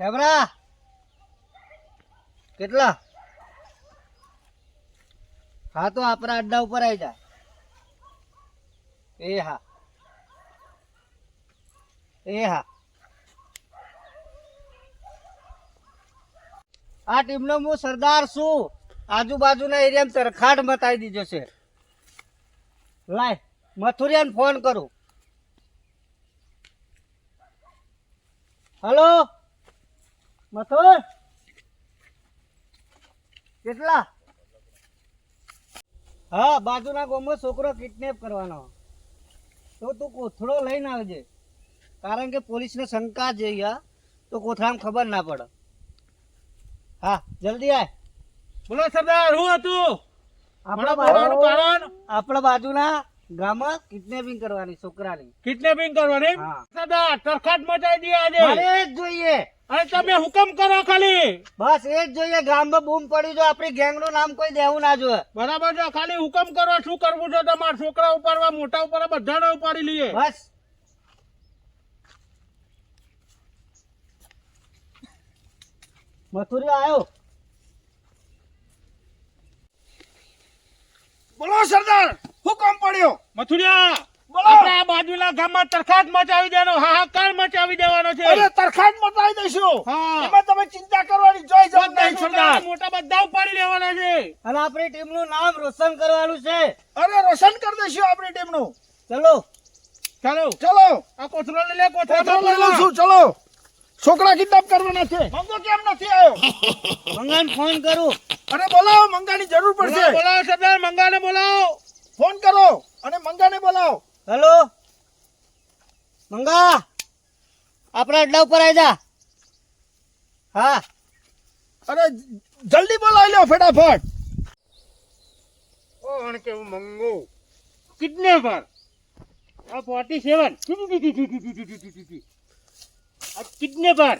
Hello કેટલા? હા તો આપણા અડ્ડા ઉપર આવી જા. એ હા. એ હા. આ ટીમનો હું સરદાર છું. આજુબાજુના એરિયામાં તરખાટ મતાવી દીધો છે. લાય, મથુરિયાને ફોન કરું. હલો? મથુર? કેટલા? હા બાજુના ગામમાં છોકરો કિડનેપ કરવાનો. તો તું કોથળો લઈને આવજે. કારણ કે પોલીસને શંકા છે તો કોથળામાં ખબર ના પડે. હા જલ્દી આય. બોલો સરદાર હું હતું? આપણા બાજુ આપણા બાજુના ગામમાં કિડનેપિંગ કરવાની છોકરાની. કિડનેપિંગ કરવાની. સરદાર તરખાટ મચાવી દે આજે. જોઈએ. અને તમે હુકમ કરો ખાલી. બસ એ જ જોઈએ ગામમાં બૂમ પડી જો આપણી ગેંગનું નામ કોઈ દેવું ના જોઈએ. બરાબર છે ખાલી હુકમ કરો શું કરવું છે તમારા છોકરા ઉપાડવા મોટા ઉપર બધાને ઉપાડી લઈએ. બસ. મથુરી આવ્યો બોલો સરદાર હુકમ પડ્યો. મથુરિયા. આપણે આ બાજુના ગામમાં તરખાટ મચાવી દેવાનો હાહાકાર મચાવી દેવાનો છે. અરે તરખાટ મચાવી દઈશું. હા. એમાં તમે ચિંતા કરવાની જોઈ જાવ નહીં સરદાર. મોટા બધા ઉપાડી લેવાના છે. અને આપણી ટીમનું નામ રોશન કરવાનું છે. અરે રોશન કરી દઈશું આપણી ટીમનું. ચલો. ચાલો. ચલો. આ કોથળો લઈ લે કોથળો લઈ લઉં છું ચલો. છોકરા કિડનેપ કરવાના છે. મંગો કેમ નથી આવ્યો? મંગાને ફોન કરો. અરે બોલાવો મંગાની જરૂર પડશે. બોલાવો બોલાવો સરદાર મંગાને બોલાવો. ફોન કરો અને મંગાને બોલાવો. હેલો? મંગા આપણા અડ્ડા ઉપર આવી જા. હા. અરે જલ્દી બોલાવી લો ફટાફટ. કોણ કેવું મંગુ. કિડનેપર. આ ફોર્ટી સેવન આ કિડનેપર.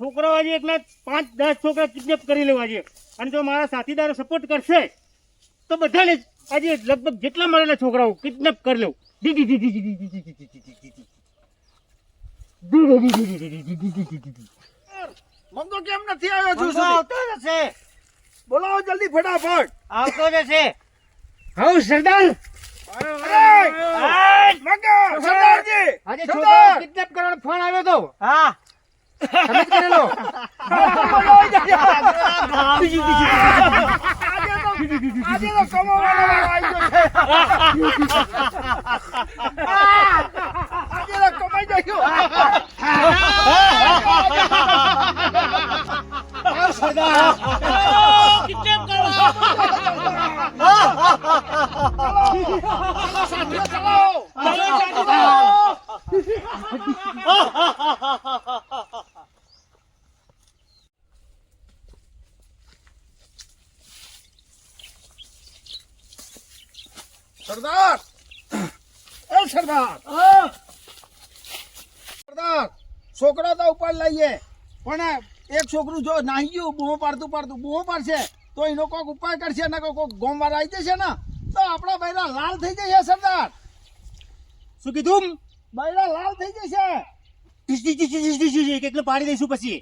છોકરાઓ આજે એકના પાંચ દસ છોકરા કિડનેપ કરી લેવા છે. અને જો મારા સાથીદારો સપોર્ટ કરશે તો બધાને આજે લગભગ જેટલા મળેલા છોકરાઓ કિડનેપ કરી લઉં તો કેમ નથી આવ્યો છું આવતો જશે. બોલાવો જલ્દી ફટાફટ. આવતો જશે. હા. સરદાર ફોન આવ્યો તો. હા. તમે કરેલો. આજે તો કમાવાનો વારો આવી ગયો છે આજે તો કમાઈ ગયો કિડનેપ કરવા સાથે ચલાવો સરદાર એ સરદાર સરદાર છોકરા તો ઉપર લઈએ પણ એક છોકરું જો નાહી ગયું બૂમો પાડતું પાડતું બૂમો પાડશે તો એનો કોઈક ઉપાય કરશે ને કોઈક ગોમ વાર આવી જશે ને તો આપણા બૈરા લાલ થઈ જશે સરદાર શું કીધું બૈરા લાલ થઈ જશે કેટલું પાડી દઈશું પછી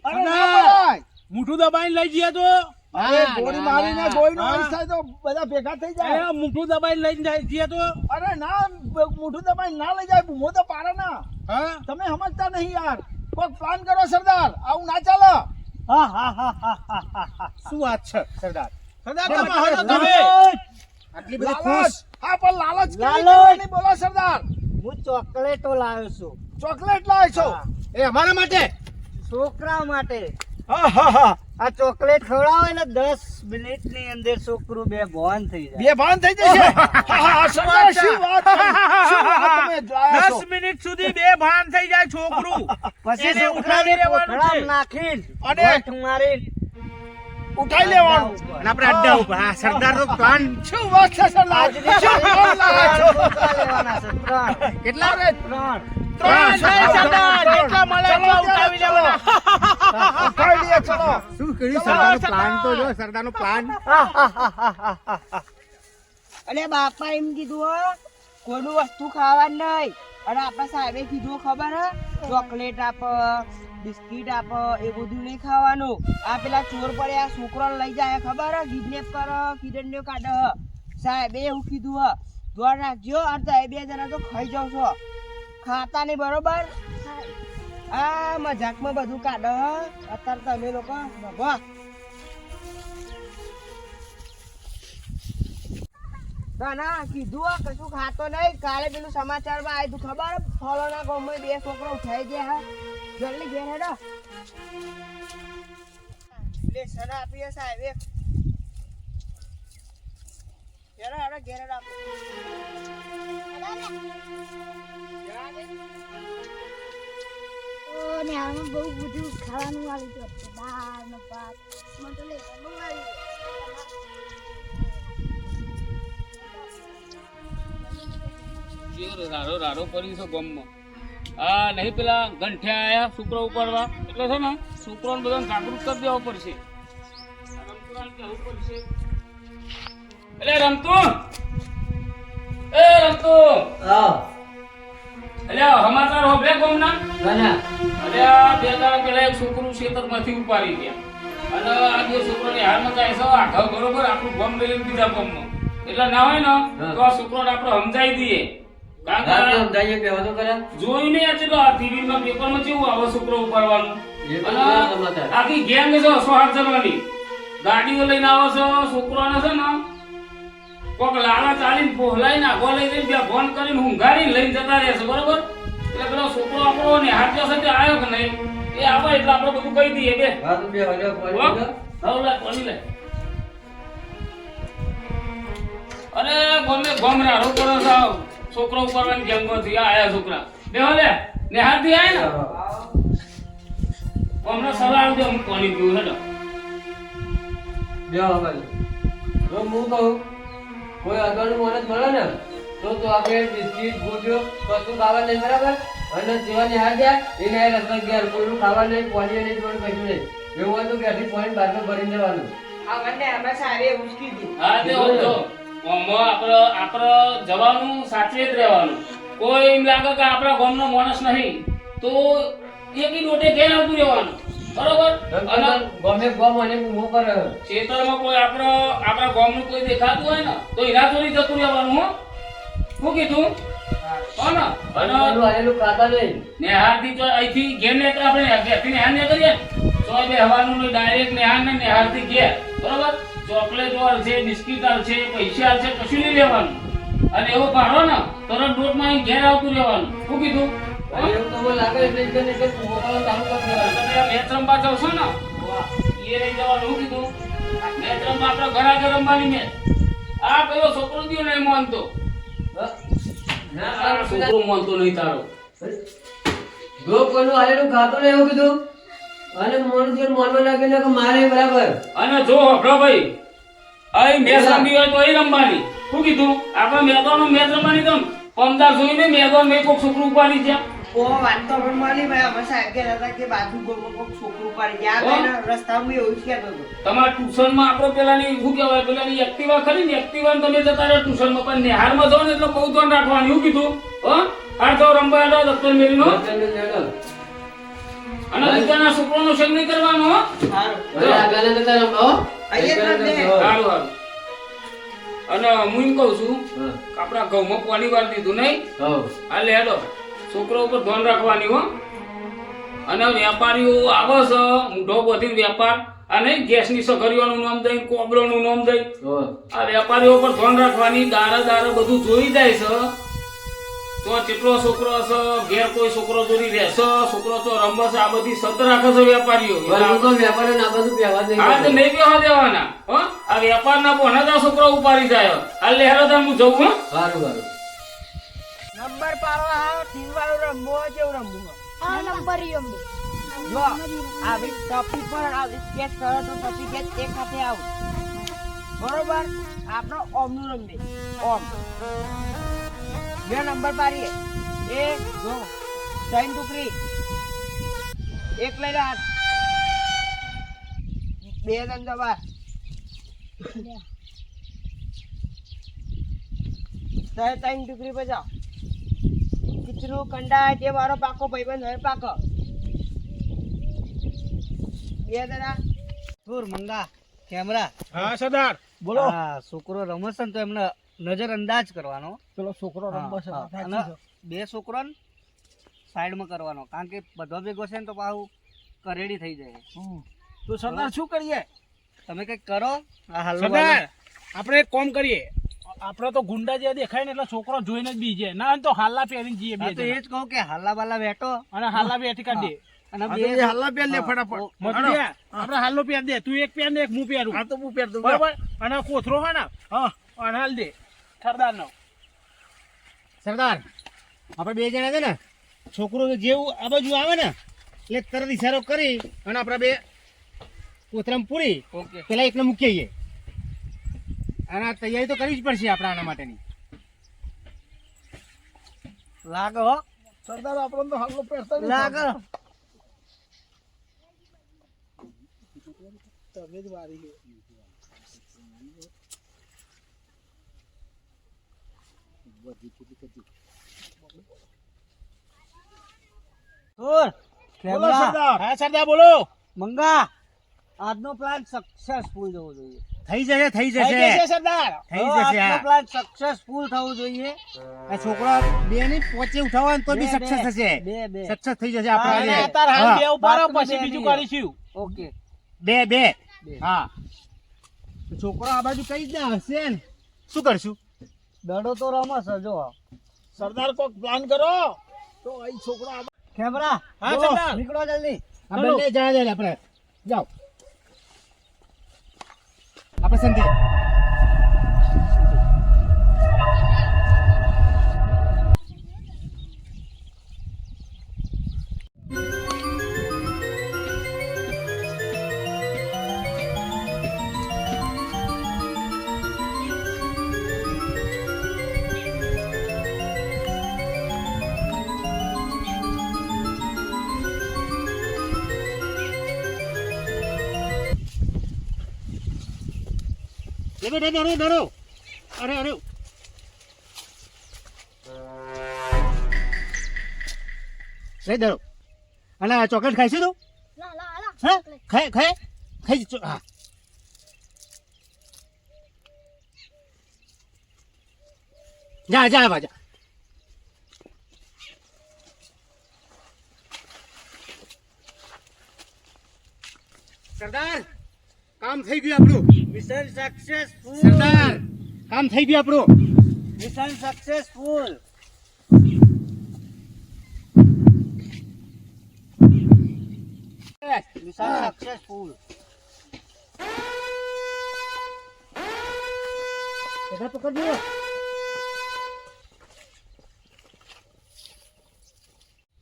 મૂઠું દબાઈને લઈ જઈએ તો ગોળી મારીને ગોળીનો અંશ થાય તો બધા ભેગા થઈ જાય. મુઠું દબાઈને લઈને જાય જઈએ તો. અરે ના મોઢું દબાઈ ના લઈ જાય બૂમો તો પાડે ના. તમે સમજતા નહીં યાર. પ્લાન કરો સરદાર. આવું ના ચાલે. હા હા હા હા હા હા હા. શું વાત છે સરદાર? સરદાર તમે તમે. તમે. તમે આટલી બધી ખુશ. હા પણ લાલચ લાલચ. બોલો સરદાર. હું ચોકલેટો લાવ્યો છું. ચોકલેટ લાવે છો? એ અમારા માટે? છોકરા માટે. આ ચોકલેટ ખવડાવો એટલે દસ મિનિટની અંદર છોકરું બે ભાન થઈ જાય. બે ભાન થઈ જશે? દસ મિનિટ સુધી બે ભાન થઈ જાય છોકરું. પછી ઉઠાવી લેવાનું કોથળામાં અને- મારી મારીને ઉઠાઈ લેવાનું. અને આપણે અડ્ડા ઉપર. હા સરદાર નો પ્લાન શું વાત છે સરદાર? કેટલા? ત્રણ. ત્રણ સરદાર. કેટલા મળે એટલા ચલો, ઉઠાવી ચલો. લેવાના ઉઠાઈ લઈએ કર્યું સરદારનો પ્લાન તો જો સરદારનો પ્લાન અરે બાપા એમ કીધું હો કોનું વસ્તુ ખાવાનું નહીં. અને આપણા સાહેબે કીધું ખબર હે? ચોકલેટ આપ બિસ્કિટ આપ એ બધું નહીં ખાવાનું. આ પેલા ચોર પડે આ છોકરો લઈ જાય ખબર હે? કિડનેપ કરો કિડનેપ કાઢે સાહેબે એવું કીધું હ. ધ્યાન રાખજો અને તમે બે જણા તો ખાઈ જાવ છો. ખાતા નહીં બરોબર? આ મજાકમાં બધું કાઢો અત્યારે તમે લોકો ભગવા ના કીધું કશું ખાતો નહીં. કાલે પેલું સમાચારમાં આવ્યું ખબર? ફલાણા ગામમાં બે છોકરા ઉઠાઈ ગયા જલ્દી ઘેર, હેડો. લેસન આપીએ સાહેબ એક. ઘેર, હેડો ઘેર હેડો. ને આમાં બહુ બધું ખાવાનું આવી ગયું છે દાળ ને ભાત મને તો લેવાનું આવી કેવો રાડો રાડો કર્યું છે ગામમાં. આ નહીં પેલા ગંઠ્યા આયા છોકરો ઉપાડવા. એટલે છે ને છોકરાને બધાને જાગૃત કરી દેવો પડશે. એટલે રમતુ! એ રમતુ! એટલે સમાચાર ગામના? આ બે દાડા પેલા એક છોકરું ખેતરમાંથી ઉપાડી ગયા. અને આ બે છોકરાને હાલમાં જાય છે. આખા બરોબર આપણું ગમ લઈ લઈને બીજા ગમમાં એટલે ના હોય ને તો આ છોકરાને આપણે સમજાવી દઈએ. કારણ કે જોઈ નહીં આ ચેટલો આ ટીવી માં પેપરમાં કેવું આવે છોકરો ઉપાડવાનું? આખી ગેંગ છે સો હાથ જણવાની ગાડીઓ લઈને આવે છે છોકરાને છે ને કોક લાલા ચાલીને પોહલાઈને આગો લઈ જઈને બે ફોન કરીને હુંઘારીને લઈને જતા રહેશે બરોબર? એટલે પેલો છોકરો આપણો ને હાથો સાથે આવ્યો કે નહીં? એ આવે એટલે આપણે બધું કહી દઈએ બે. હજાર હવે લે, પાણી લે. અરે ગમે ગમરા કરો છો છોકરો ઉપાડવાની ગેંગમાંથી આ આયા છોકરા. બેહો લે થી આયા ને? હમણાં સલાહ આવજો હું પાણી પીવું હેડો. કોઈ આગળ મને મળે ને? તો તો આપણે બિસ્કિટ ગુડિયો કશું ખાવા નહીં બરાબર? અને જીવાની હાર ગયા એને આ રસ્તા ઘેર કોઈનું ખાવા નહીં પાણી નહીં જોવાનું કશું નહીં. એવું હોય તો ઘેરથી પોઈન્ટ બાટલો ભરીને જવાનું આ મને અમે સાહેબે એવું જ કીધું. હા તે હોત જો. આમાં આપણે આપણે જવાનું સાચે જ રહેવાનું. કોઈ એમ લાગે કે આપણા ગામનો માણસ નહીં તો એકી ડોટે ઘેર આવતું રહેવાનું. બરોબર? અને ગમે ગમ અને કરે. ખેતરમાં કોઈ આપણો આપણા ગામનું કોઈ દેખાતું હોય ને તો એના થોડી જતું રહેવાનું હો. શું કીધું? કોણ? ને અને આલેલું ખાતા નહીં નેહારથી તો અહીંથી ઘેર ને આપણે ઘેરથી નેહાર ને કરીએ. તો બે હવાનું ડાયરેક્ટ નેહાર ને નેહારથી ઘેર. બરોબર? ચોકલેટ છે બિસ્કિટ છે પૈસા છે કશું નહીં લેવાનું. અને એવો પાડો ને તરત ડોટમાં અહીં ઘેર આવતું રહેવાનું. શું કીધું? લાગે એટલે ને ચાલુ રમવા જાવ ને? એ રહી જવાનું શું કીધું? મેચ રમવા આપણે ઘર આગળ રમવાની મેચ. આ પેલો છોકરો ગયો નહીં માનતો? ના છોકરો માનતો નહીં તારો. જો કોઈનું આલેલું ખાતું નહીં એવું કીધું? અને મોણસ જેમ મોનમાં લાગે કે મારે બરાબર. અને જો હભળો ભાઈ અહીં મેચ રમવી હોય તો અહીં રમવાની. શું કીધું? આપણે મેદાનો મેચ રમવાની તો પમદાર જોઈને મેદાન મેં કોઈક છોકરું ઉપાડી છે. ઓ વાત તો પણ મળી ભાઈ અમે સાહેબ હતા કે બાજુ ગામમાં કોઈક છોકરું પાડી ગયા ને રસ્તામાં એવું જ કહેતો હતો. તમારા ટ્યુશનમાં આપણો પેલાની શું કહેવાય પેલાની એક્ટિવા ખરી ને? એક્ટિવા તમે જતા રહો ટ્યુશનમાં પણ નિહારમાં જાઓ ને એટલે બહુ ધ્યાન રાખવાનું એવું કીધું? હો? હાર રમવા હેડો દફતર મેરીનો અને બીજાના છોકરાનો સંગ નહીં કરવાનો હો? સારું હવે આગળના જતા રમવા, અહીંયા સારું સારું અને હું એમ કહું છું આપણા ઘઉંમાં પાણી વાર દીધું નહીં? હો. હાલે હેડો. છોકરો ઉપર ધ્યાન રાખવાની હો. અને વેપારીઓ આવે છે મૂઢો બધી વેપાર. અને ગેસની સગરીઓનું નામ દઈ કોબરોનું નામ દઈ. આ વેપારીઓ પર ધ્યાન રાખવાની દારા દારા બધું જોઈ જાય છે. તો કેટલો છોકરો છે ઘેર કોઈ છોકરો જોડી રહેશે છોકરો તો રમશે આ બધી સત રાખે છે વેપારીઓ. વેપારીઓ આ બધું નહીં હા તો નહીં બેહવા દેવાના હો. આ વેપારના તો છોકરો ઉપાડી જાય. આ લેહરો તો હું જવું હો. સારું સારું. નંબર પાડો હા ટીમ રમવો રમવું રમવું આ નંબર રમવો જો આવી ટોપિક પર આવી સ્કેચ કરો તો પછી કે એક સાથે આવું. બરોબર? આપણો ઓમનું રમવી ઓમ. બે નંબર પાડીએ. એક જો ત્રણ ટુકડી. એક લઈ લે હાથ. બે ત્રણ દબા ત્રણ ટુકડી પર જાઓ કંડા તે મારો પાકો ભાઈબંધ હવે પાકો. બે દરા સુર મંગા કેમેરા. હા સરદાર. બોલો. હા છોકરો રમશે ને તો એમને નજર અંદાજ કરવાનો. પેલો છોકરો રમશે બે છોકરાને સાઈડમાં કરવાનો કારણ કે બધો ભેગો છે ને તો પાછું કરેડી થઈ જાય. હમ. તો સરદાર શું કરીએ? તમે કંઈક કરો? હા હાલો સરદાર આપણે એક કોમ કરીએ. આપણે તો ગુંડા જે દેખાય ને એટલે છોકરો જોઈને જ બીજે. ના તો હાલ્લા પહેરીને જઈએ બે તો એ જ કહું કે હાલા બાલા બેઠો. અને હાલા બેઠી કાઢી અને હા, બે તો પહેર લે ફટાફટ. ઓ- આપણે હાલો. પહેર દે. તું એક પહેર ને એક હું પહેરું. હા તો હું પહેર દઉં. બરોબર? અને કોથરો ને? હા. અને હાલ દે. સરદાર નો સરદાર આપણે બે જણા છે ને છોકરો જેવું આ બાજુ આવે ને એટલે તરત ઈશારો કરી અને આપણે બે કોથરામ પૂરી. ઓકે. પેલા એકને મૂકી અને તૈયારી તો કરવી જ પડશે આપણે આના માટેની. લાગે હો. સરદાર આપણને તો હલ્લો પહેરતા નથી. લાગે. તમે જ વારી બોલો સરદાર. હા સરદાર બોલો. મંગા. આજનો પ્લાન સક્સેસફુલ જવો જોઈએ. થઈ જશે થઈ થઈ જશે સરદાર. થઈ જશે આજનો પ્લાન સક્સેસફુલ થવો જોઈએ. આ છોકરા બે ની પોચે ઉઠાવવાનું તો બી સક્સેસ થશે. બે, બે. સક્સેસ થઈ જશે આપણે અત્યારે હાલ. બે ઉપર પછી બીજું કરીશું. ઓકે. બે બે. હા. છોકરો આ બાજુ કઈ જ ના હશે ને? શું કરશું? દડો તો રમસ જો સરદાર કોક પ્લાન કરો. તો અહીં છોકરો આ કેમેરા હા સરદાર. નીકળો જલ્દી. આ બંને જણા જાય આપણે જાઓ. આપણે સંધી બેટા ડરો ડરો અરે અરે. લે ડરો અને આ ચોકલેટ તું? લા લા હા? ખાય ખાય? ખાઈ હા. જા જા બાજા સરદાર! કામ થઈ ગયું આપણું. મિશન સક્સેસફુલ સરદાર કામ થઈ ગયું આપણું. મિશન સક્સેસફુલ મિશન સક્સેસફુલ બધા પકડજો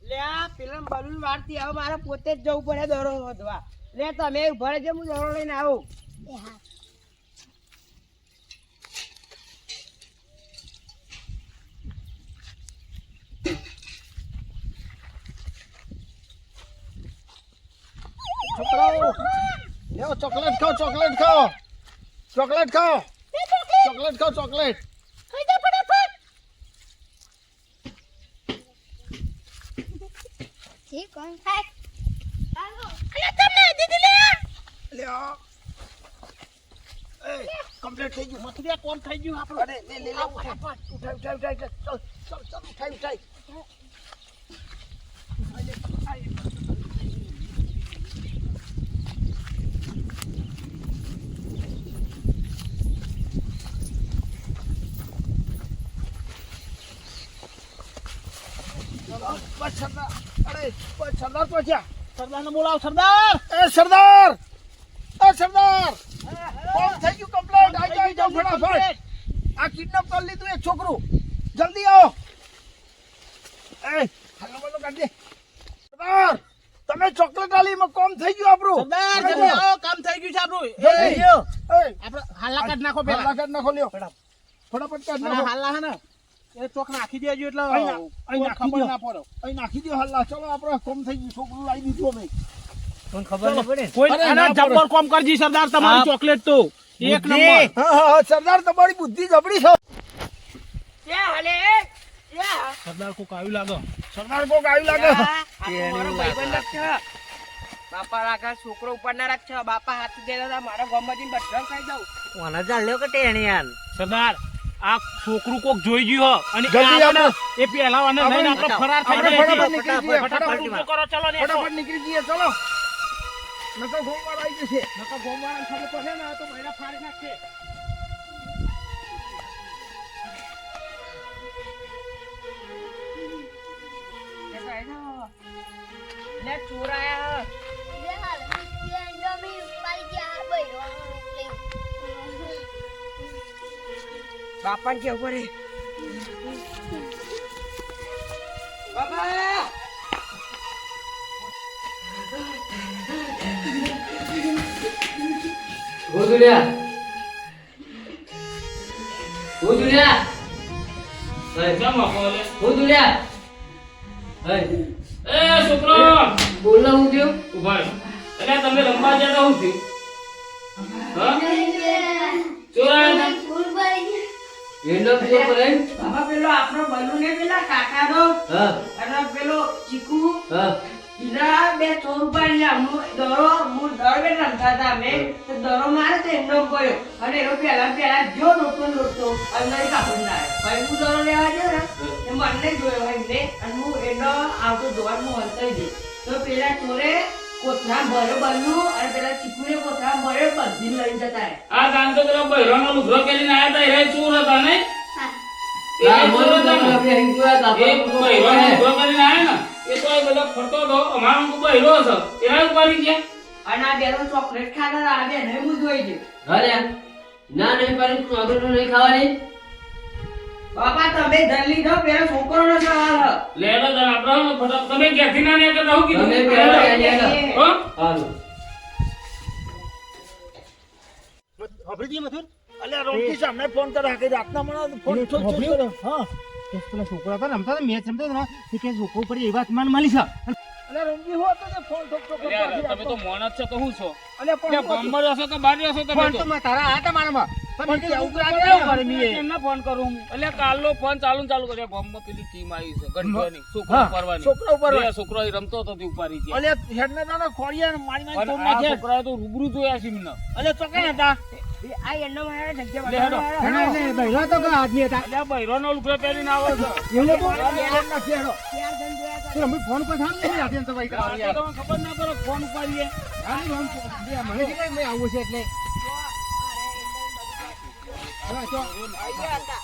લે આ પેલા બલૂન વાળતી હવે મારે પોતે જ જવું પડે દોરો વધવા લે તમે ઊભા રહેજો હું દોરો લઈને આવું. હા. છોકરાઓ ચોકલેટ ખાઓ ચોકલેટ ખાઓ. ચોકલેટ ખાઓ. ચોકલેટ! ખાઓ ચોકલેટ. ઠીક કોણ ખાય? હાલો. લ્યો. કમ્પ્લીટ થઈ ગયું. મથુરિયા કોણ થઈ ગયું આપણું? અરે લે લે ઉઠાઈ ઉઠાઈ ઉઠાઈ ઉઠાઈ ચાલ ચાલ ચાલ ઉઠાઈ બસ સરદાર. અરે સરદાર પહોંચ્યા. સરદારને બોલાવો સરદાર. એ સરદાર! એ સરદાર. કોમ થઈ ગયું કમ્પ્લીટ આઈ જાઓ, આઈ ફટાફટ. આ કિડનેપ કરી લીધું એક છોકરું. જલ્દી આવો. એ હાલો બોલો કાઢ દે. સરદાર તમે ચોકલેટ આલી માં કોમ થઈ ગયું આપણું? સરદાર જલ્દી આવો. આવો કામ થઈ ગયું છે આપણું. જલ્દી. એ આપણે હાલા કાઢ નાખો પેલા હાલા કાઢ નાખો લ્યો. ફટાફટ. કાઢ નાખો. હાલા હે ને એ ચોક નાખી દેજો એટલે અહીં નાખી દો. ના પડો. અહીં નાખી દો હાલા ચલો આપણે કોમ થઈ ગયું. છોકરું લાવી દીધું અમે તમને ખબર નહીં પડે કોઈ ના પડે. જબ્બર કોમ કરજી સરદાર તમારી ચોકલેટ તો. એક નંબર. હા હા સરદાર તમારી બુદ્ધિ જબડી છે. કે હાલે સરદાર કોક આવ્યું લાગે. સરદાર કોક આવ્યું લાગે. મારો ભાઈબંધ છે. બાપા રાખા છોકરો ઉપર ના રાખ બાપા હાથ મારા બધા ખાઈ દઉં મને ચાલ્યો કે ટેણિયાન. સરદાર આ છોકરું કોક જોઈ ગયું અને એ જલ્દી આવે ને, આપણે- એ પેલા વાને લઈને આપણે ફરાર થઈ આપણે ફટાફટ નીકળી જઈએ, ફટાફટ ફટાફટ ઊંચો કરો ચલો ફટાફટ નીકળી જઈએ ચલો. નકર ગોમવાળા આવી જશે. નકર ગોમવાળાને ખબર પડશે ને તો બૈરા ફાડી નાખશે. લે ચોર આયા લે હાલ તે અંડોમી ઉપાડી ગયા બૈરો બાપા ને કેવું પડે? બાપા! હું દુનિયા હું હે, કેમ આપો લે? હું હે, એ છોકરો! બોલ ને હું થયું? ઊભા. એટલે તમે રમવા ગયા તા શું થયું? હા? ચોર ફૂલ ભરી એનો બાપા પેલો આપણો બલુ ને પેલા કાકાનો હા. અને પેલો ચીકુ હા. ઈના બે ચોર લ્યા. દરો હું દરો બે રમતા હતા અમે. તો દરો મારે તો એમનો ગયો અને એનો પહેલા પહેલા જો લોટો લોટો અંદર કાપડ ના ભાઈ હું દરો લેવા ગયો ને એ મને જોયો એમને અને હું એનો આવતો દોર હું અંતરી ગયો તો પેલા ચોરે કોથરા ભરે બલ્લું અને પેલા ચીકુને કોથરા ભરે બધી લઈ જતા આ ગામ તો પેલા બૈરાનો લુગડો પહેરીને આયા તા એ ચોર હતા એ ચોર હતા ને? ચોકલેટ ખાતા હતા આ બેને હું જોઈ છે. ના નહીં પણ ચોકલેટ નહીં ખાવાની? બાપા તમે જલ્દી જાઓ પેલો છોકરોનો સવાલ લે લે તને આપણે ફટાફટ. તમે ક્યાંથી ના ને કરતા હું તમે પહેલા હો? હારું. અભિજી મથુર? અલ્યા સામે ફોન કરે કે રાતના મને ફોન એટલે છોડ છોડ ખબર્યું? કરે હા. કે પેલા છોકરા હતા ને રમતા હતા મેચ રમતા હતા ને કે છોકરો પડી એ વાત મને મળી છે. અલ્યા રોકી હો તો ને ફોન ઠોક ઠોક તમે તો મોણ છો તો હું છો? અલ્યા પણ ગામમાં રહો કે બહાર રહો તમે ફોન તો? તો તારા આ તમારામાં પણ પણ કેવું કેવું કરે? કરે મી કેમ ના ફોન કરું હું? કાલનો ફોન ચાલુ ચાલુ કર્યો. ગામમાં પેલી ટીમ આવી છે ગંઠવાની છોકરો રમતો હતો તે ઉપાડી ગયા હેડને ખોડિયા મારી મારી છોકરાએ તો રૂબરૂ જોયા છે મને અલ્યા ચોકન હતા? એ આ એનો મારા જગ્યા લે હેડો. બતાવવાનો હેડો. ને બૈરા તો કે આદમી હતા? અલ્યા, બૈરોનો લુગડો પહેરીને આવે છે. એવું તો તોડ હેડો ચાર જણ જોયા હતા. તો અમે ફોન પર થામ નહીં રાખીએ તો ભાઈ આ તો તમને ખબર ના પડે ફોન ઉપાડીએ. હા, ફોન બે મને કે મેં આવું છે એટલે. હા, તો આયા હતા.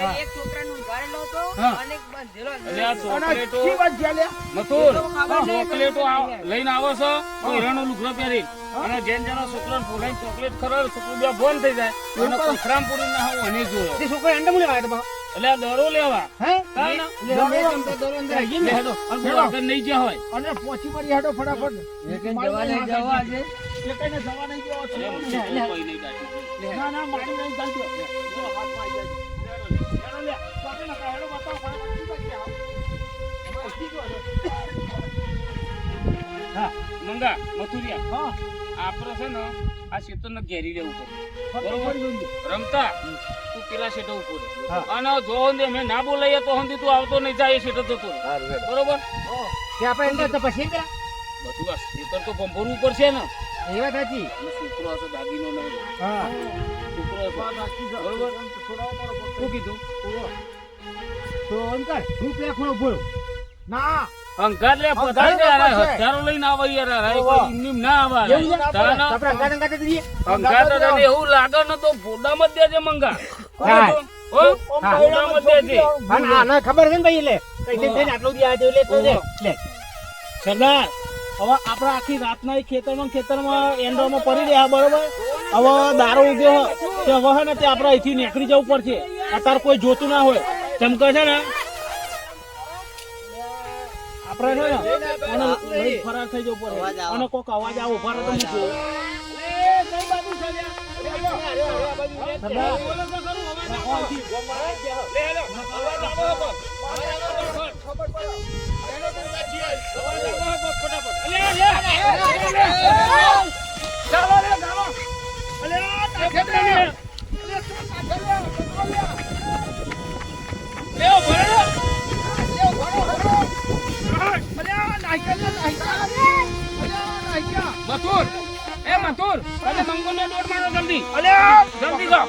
આ છોકરાએ રૂબરૂ જોયા. અને એક છોકરાને બંધેલો ચોકલેટો શી વાત છે અલ્યા મથુર તો ખબર નહીં, ચોકલેટો લઈને આવો છો બૈરાનો લુગડો પહેરી અને જેન જેનો છોકરો બોલાઈને ચોકલેટ ખરો છોકરો બે બોન થઈ જાય. અને કોથરામ પૂરી ના હું અને જોયો તે છોકરો એન્ડમ લેવા હતા એટલે આ દરો લેવા. હે? એટલે મેચ રમતા અંદર આવી ને હેડો. અને આગળ નહીં જે હોય અને પોચી પડી હેડો ફટાફટ. જવા નહીં જવા આજે એ કઈને જવા નહીં છો. કોઈ નહીં દાટી. ના ના મારી નહીં ચાલજો જો હાથમાં આવી જાય. હેડો લે. ચોકે નકા હેડો બતાવો મંગા મથુરિયા. હા. આપણે છે ને આ શેતરને ઘેરી લેવું પડે. બરોબર? રમતા તું પેલા શેઠ ઉપર હા. અને જો હંદે મેં ના બોલાઈએ તો હંદી તું આવતો નહીં જાય એ તો રહે. બરોબર? તે આપણે એમ તો પછી કરા બધું આ શેતર તો ભંભોરવું પડશે ને. એ વાત સાચી. છોકરો હશે દાગીનો નહીં હા. છોકરો. બરોબર? શું કીધું? તો અંકલ હું પેલા ખૂણો ઊભો રહું. ના. અંગાત લે હથિયારો લઈને આવે યાર કોઈ ના આવે? તાના આપણે અંગાત અંગાત જ રહીએ. અંગાત તને એવું લાગે ને તો ફોડામાં જ દેજે મંગા. હા. હો? હા. દેજે. ના, ના, ખબર છે ને ભાઈ એટલે? કઈ દિન આટલું દી આજે એટલે એટલું છે. લે. સરદાર હવે આપણે આખી રાતના ખેતરમાં ખેતરમાં એન્ડોમાં પડી રહ્યા બરોબર? હવે દારૂ ઉગ્યો. તે હવે ને તે આપણે અહીંથી નીકળી જવું પડશે. અત્યારે કોઈ જોતું ના હોય. ચમકે છે ને? આપણે છે ને અને લઈ ફરાર થઈ જવું પડે અવાજ આવે. અને કોક અવાજ આવો ઊભા રહે તો હું જોઉં. મથુર. એ મથુર તમે મંગોને દોડ મારો જલ્દી. અલ્યા, જલ્દી જાઓ.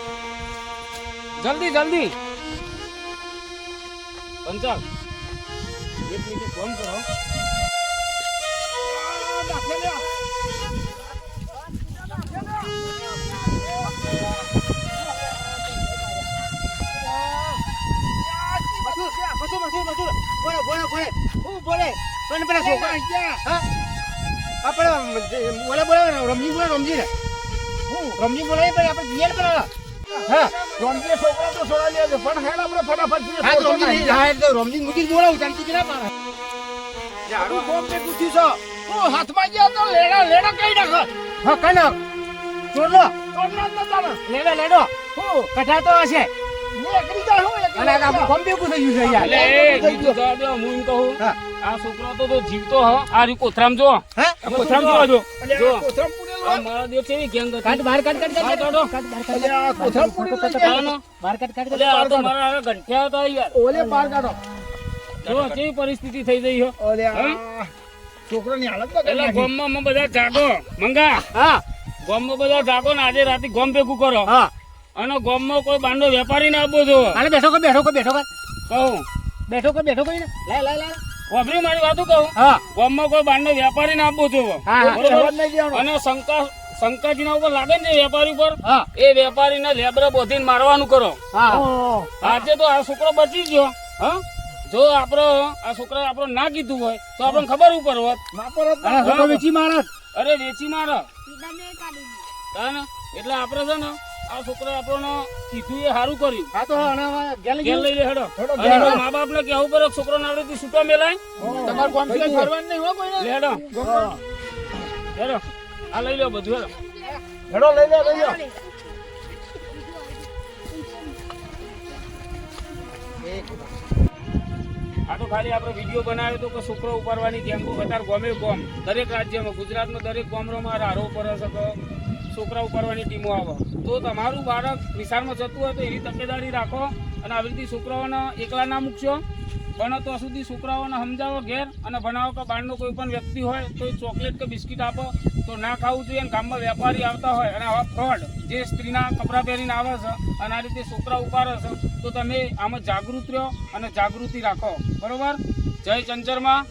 જલ્દી જલ્દી. પંચાલ. એક મિનિટ ફોન કરો. મથુર, મથુર, મથુર. બોલે, બોલે, બોલે. હું બોલે? પણ પેલા છોકરા- હા? હા, પણ બોલે, બોલે, રમજી બોલે, રમજી ને. રમજી બોલે, પણ આપણે જઈએ ને પેલા. હા. રોમજીએ છોકરા તો છોડાવી લે પણ હેડ આપણે ફટાફટ. હા, તો રમજી. હા, એટલે રમજી મૂકી બોલાવું, ચાલતી કે ના મારે? હું ગોમ ને પૂછ્યું છે. હું હાથમાં ગયા તો લેડા લેડા કઈ નાખો હા, કઈ ને. લેડો. હું કઢાતો હશે. આ છોકરો તો તો જીવતો હ. આ રી કોથરામ જો હા? આ કોથરામ જોવા જો. અલ્યા, જો આ કોથળા પૂરેલો. આ મારા દેવ કેવી ગેંગ કાઢ, બહાર કાઢ, કાઢ, કાઢ, કાઢ, બહાર કાઢ. અલ્યા, આ કોથળા પૂરેલો છે. હા, ને? બહાર કાઢ, કાઢ, કાઢ. તો મારા હારે હતા યાર. ઓલે બહાર કાઢો. જો કેવી પરિસ્થિતિ થઈ ગઈ હો. અલ્યા છોકરાની હાલત બગાડી. ગોમમાં બધા જાગો. મંગા. હા, ગોમમાં બધા જાગો ને આજે રાતે ગોમ ભેગું કરો. હા. અને ગોમમાં કોઈ બાંડો વેપારી ને આપવો જો હાલે બેઠો કર, બેઠો કર, બેઠો કર. કહું. બેઠો કર, બેઠો કર ને. લાય, લાય, લાય. વાપરી મારી વાતું કહું. હા, ગોમમાં કોઈ બાંડો વેપારી ને નહીં દેવાનો. અને શંકા શંકાજીના ઉપર લાગે ને વેપારી ઉપર? હા, એ વેપારીને લેબરા બોધીને મારવાનું કરો. આજે તો આ છોકરો બચી ગયો હા? જો આપણો આ છોકરા આપણો ના કીધું હોય તો આપણને ખબર ઉપર હોત. ના પરત ના. આ છોકરો વેચી મારે. અરે વેચી મારો. સીતાને કાઢી એટલે આપણે છે ને આ છોકરા આપણને કીધું એ સારું કર્યું. હા તો ઘેર લઈ લે હેડો. મા બાપ ને કેવું પડે છોકરો નાવડેથી છૂટા મેલાય. તમારે કોમ કઈ ફરવાનું નહીં હો કોઈને? લે હેડો. હેડો. આ લઈ લો બધું હેડો. હેડો લઈ લે લઈ લો. આ તો ખાલી આપણે વીડિયો બનાવ્યો તો કે છોકરો ઉપાડવાની ગેમ અત્યારે ગમે ગોમ. દરેક રાજ્યમાં ગુજરાતમાં દરેક ગામડામાં રારો ઉપર હશે કે છોકરા ઉપાડવાની ટીમો આવે. તો તમારું બાળક નિશાળમાં જતું હોય તો એની તકેદારી રાખો અને આવી રીતે છોકરાઓને એકલા ના મૂકશો. ભણો તો સુધી છોકરાઓને સમજાવો ઘેર અને ભણાવો કે બહારનો કોઈ પણ વ્યક્તિ હોય તો એ ચોકલેટ કે બિસ્કિટ આપો. તો ના ખાવું જોઈએ અને ગામમાં વેપારી આવતા હોય અને આવા ફ્રોડ જે સ્ત્રીના કપડાં પહેરીને આવે છે અને આ રીતે છોકરા ઉપાડે છે, તો તમે આમાં જાગૃત રહો અને જાગૃતિ રાખો. બરોબર? જય ચંચરમાં.